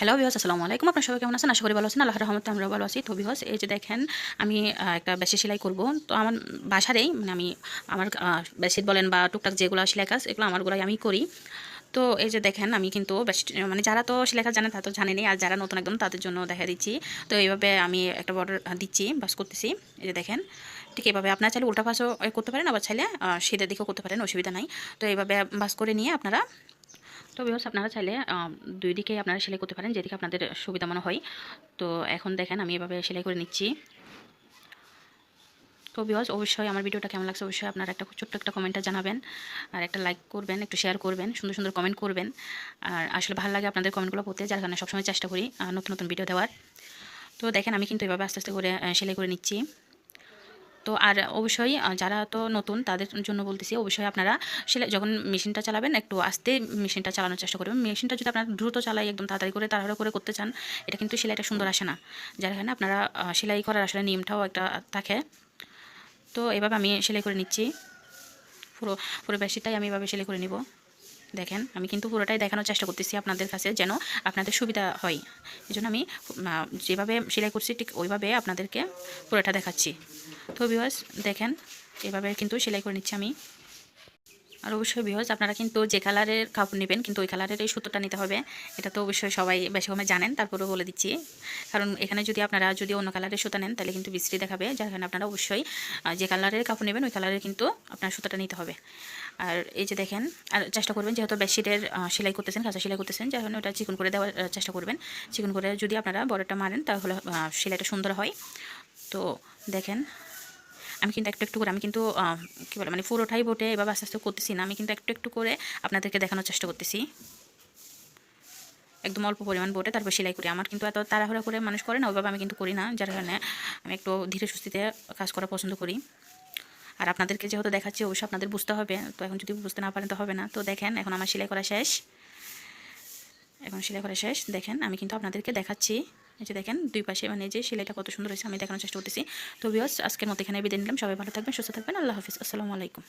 Hello বিহস আসসালামু আলাইকুম। আপনার সবাই কেমন আছেন? আশা করি ভালো আছেন। আল্লাহ রহমতে আমরা ভালো আছি। তো বিহস এই যে দেখেন, আমি একটা বেশি সেলাই করব। তো আমার বাসারেই মানে আমি, আমার বেশি বলেন বা টুকটাক যেগুলো সেলাই কাজ, এগুলো আমারগুলোই আমি করি। তো এই যে দেখেন, আমি কিন্তু বেশি মানে যারা তো সেলাই কাজ জানে, তারা তো জানেনি আর যারা নতুন একদম, তাদের জন্য দেখা দিচ্ছি। তো এইভাবে আমি একটা বর্ডার দিচ্ছি, বাস করতেছি। এই যে দেখেন, ঠিক এইভাবে। আপনারা চাইলে উল্টা পাশও করতে পারেন, আবার চাইলে সেদের দিকেও করতে পারেন, অসুবিধা নাই। তো এইভাবে, বাস করে নিয়ে আপনারা তো বিহস আপনারা চাইলে দুই দিকেই আপনারা সেলাই করতে পারেন, যেদিকে আপনাদের সুবিধা মনে হয়। তো এখন দেখেন, আমি এভাবে সেলাই করে নিচ্ছি। তো বিহস অবশ্যই আমার ভিডিওটা কেমন লাগছে অবশ্যই আপনারা একটা ছোট্ট একটা কমেন্টটা জানাবেন, আর একটা লাইক করবেন, একটু শেয়ার করবেন, সুন্দর সুন্দর কমেন্ট করবেন। আর আসলে ভালো লাগে আপনাদের কমেন্টগুলো পড়তে, যার কারণে সবসময় চেষ্টা করি নতুন নতুন ভিডিও দেওয়ার। তো দেখেন, আমি কিন্তু এভাবে আস্তে আস্তে করে সেলাই করে নিচ্ছি। তো আর অবশ্যই যারা তো নতুন তাদের জন্য বলতেছি, অবশ্যই আপনারা সেলাই, যখন মেশিনটা চালাবেন, একটু আস্তে মেশিনটা চালানোর চেষ্টা করবেন। মেশিনটা যদি আপনারা দ্রুত চালাই, একদম তাড়াতাড়ি করে, তাড়াহুড়ো করে করতে চান, এটা কিন্তু সেলাইটা সুন্দর আসে না। যার কারণে আপনারা সেলাই করার আসলে নিয়মটাও একটা থাকে। তো এভাবে আমি সেলাই করে নিচ্ছি। পুরো পুরো বেশিটাই আমি এভাবে সেলাই করে নিব। দেখেন, আমি কিন্তু পুরোটাই দেখানোর চেষ্টা করতেছি আপনাদের কাছে যেন আপনাদের সুবিধা হয়। এই আমি যেভাবে সেলাই করছি, ঠিক ওইভাবে আপনাদেরকে পুরোটা দেখাচ্ছি। তো বিওয়াস দেখেন, এভাবে কিন্তু সেলাই করে নিচ্ছি আমি। আর অবশ্যই বিহজ আপনারা কিন্তু যে কালারের কাপড় নেবেন, কিন্তু ওই কালারের এই সুতোটা নিতে হবে। এটা তো অবশ্যই সবাই বেশি কমে জানেন, তারপরেও বলে দিচ্ছি। কারণ এখানে যদি আপনারা যদি অন্য কালারের সুতা নেন, তাহলে কিন্তু বিশ্রী দেখাবে। যার কারণে আপনারা অবশ্যই যে কালারের কাপড় নেবেন, ওই কালারের কিন্তু আপনার সুতাটা নিতে হবে। আর এই যে দেখেন, আর চেষ্টা করবেন যেহেতু বেডশিটের সেলাই করতেছেন, কাঁচা সেলাই করতেছেন, যার কারণে ওটা চিকন করে দেওয়ার চেষ্টা করবেন। চিকন করে যদি আপনারা বড়টা মারেন, তাহলে সেলাইটা সুন্দর হয়। তো দেখেন, আমি কিন্তু একটু একটু করে, আমি কিন্তু কী বলে মানে পুরোটাই বোটে, এভাবে আস্তে আস্তে করতেছি না। আমি কিন্তু একটু একটু করে আপনাদেরকে দেখানোর চেষ্টা করতেছি। একদম অল্প পরিমাণ বোটে, তারপর সেলাই করি। আমার কিন্তু এত তাড়াহুড়া করে মানুষ করে না ওইভাবে আমি কিন্তু করি না। যার কারণে আমি একটু ধীরে সুস্থিতে কাজ করা পছন্দ করি। আর আপনাদেরকে যেহেতু দেখাচ্ছি, অবশ্যই আপনাদের বুঝতে হবে। তো এখন যদি বুঝতে না পারেন, তো হবে না। তো দেখেন, এখন আমার সেলাই করা শেষ। এখন সেলাই করা শেষ। দেখেন, আমি কিন্তু আপনাদেরকে দেখাচ্ছি। এই যে দেখেন, দুই পাশে মানে যে সেলাইটা কত সুন্দর হয়েছে, আমি দেখানোর চেষ্টা করতেছি। তো বিয়স আজকের মতো এখানে বিদায় নিলাম। সবাই ভালো থাকবেন, সুস্থ থাকবেন। আল্লাহ হাফিজ। আসসালামু আলাইকুম।